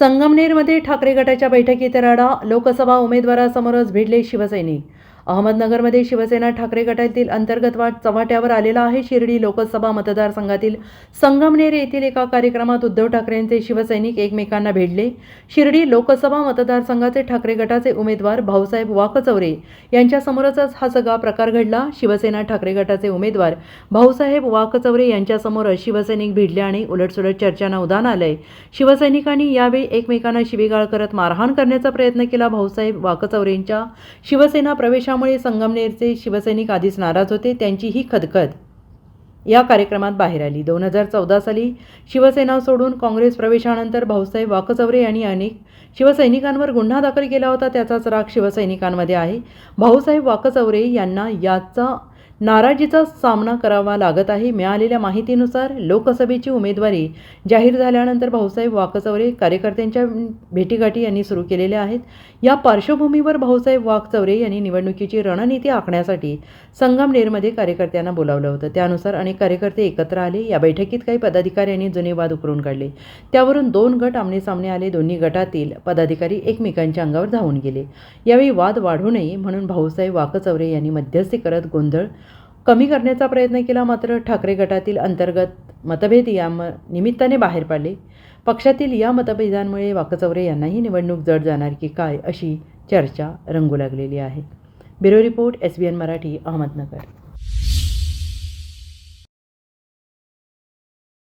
संगमनेरमध्ये ठाकरे गटाच्या बैठकीत राडा लोकसभा उमेदवारासमोरच भिडले शिवसैनिक अहमदनगरमध्ये शिवसेना ठाकरे गटातील अंतर्गत वाट चव्हाट्यावर आलेला आहे. शिर्डी लोकसभा मतदारसंघातील संगमनेर येथील एका कार्यक्रमात उद्धव ठाकरेंचे शिवसैनिक एकमेकांना भेटले. शिर्डी लोकसभा मतदारसंघाचे ठाकरे गटाचे उमेदवार भाऊसाहेब वाकचौरे यांच्यासमोरच हा सगळा प्रकार घडला. शिवसेना ठाकरे गटाचे उमेदवार भाऊसाहेब वाकचौरे यांच्यासमोर शिवसैनिक भिडले आणि उलटसुलट चर्चांना उदान आलंय. शिवसैनिकांनी यावेळी एकमेकांना शिवीगाळ करत मारहाण करण्याचा प्रयत्न केला. भाऊसाहेब वाकचौरेंच्या शिवसेना आरक्षणामुळे संगमनेरचे शिवसैनिक आधीच नाराज होते त्यांची ही खदखद. या कार्यक्रमात बाहेर आली. दोन हजार चौदा साली शिवसेना सोडून काँग्रेस प्रवेशानंतर भाऊसाहेब वाकचौरे यांनी अनेक शिवसैनिकांवर गुन्हा दाखल केला होता त्याचाच राग शिवसैनिकांमध्ये आहे. भाऊसाहेब वाकचौरे यांना याचा नाराजीचा सामना करावा लागत आहे मिळालेल्या माहितीनुसार लोकसभेची उमेदवारी जाहीर झाल्यानंतर भाऊसाहेब वाकचौरे कार्यकर्त्यांच्या भेटीगाठी यांनी सुरू केलेल्या आहेत. या पार्श्वभूमीवर भाऊसाहेब वाकचौरे यांनी निवडणुकीची रणनीती आखण्यासाठी संगमनेरमध्ये कार्यकर्त्यांना बोलावलं होतं. त्यानुसार अनेक कार्यकर्ते एकत्र आले. या बैठकीत काही पदाधिकाऱ्यांनी जुने वाद उकरून काढले. त्यावरून दोन गट आमनेसामने आले. दोन्ही गटातील पदाधिकारी एकमेकांच्या अंगावर धावून गेले. यावेळी वाद वाढू नये म्हणून भाऊसाहेब वाकचौरे यांनी मध्यस्थी करत गोंधळ कमी करण्याचा प्रयत्न केला मात्र ठाकरे गटातील अंतर्गत मतभेद या म निमित्ताने बाहेर पडले. पक्षातील या मतभेदांमुळे वाकचौरे यांनाही निवडणूक जड जाणार की काय अशी चर्चा रंगू लागलेली आहे. Bureau report S B N Marathi Ahmednagar.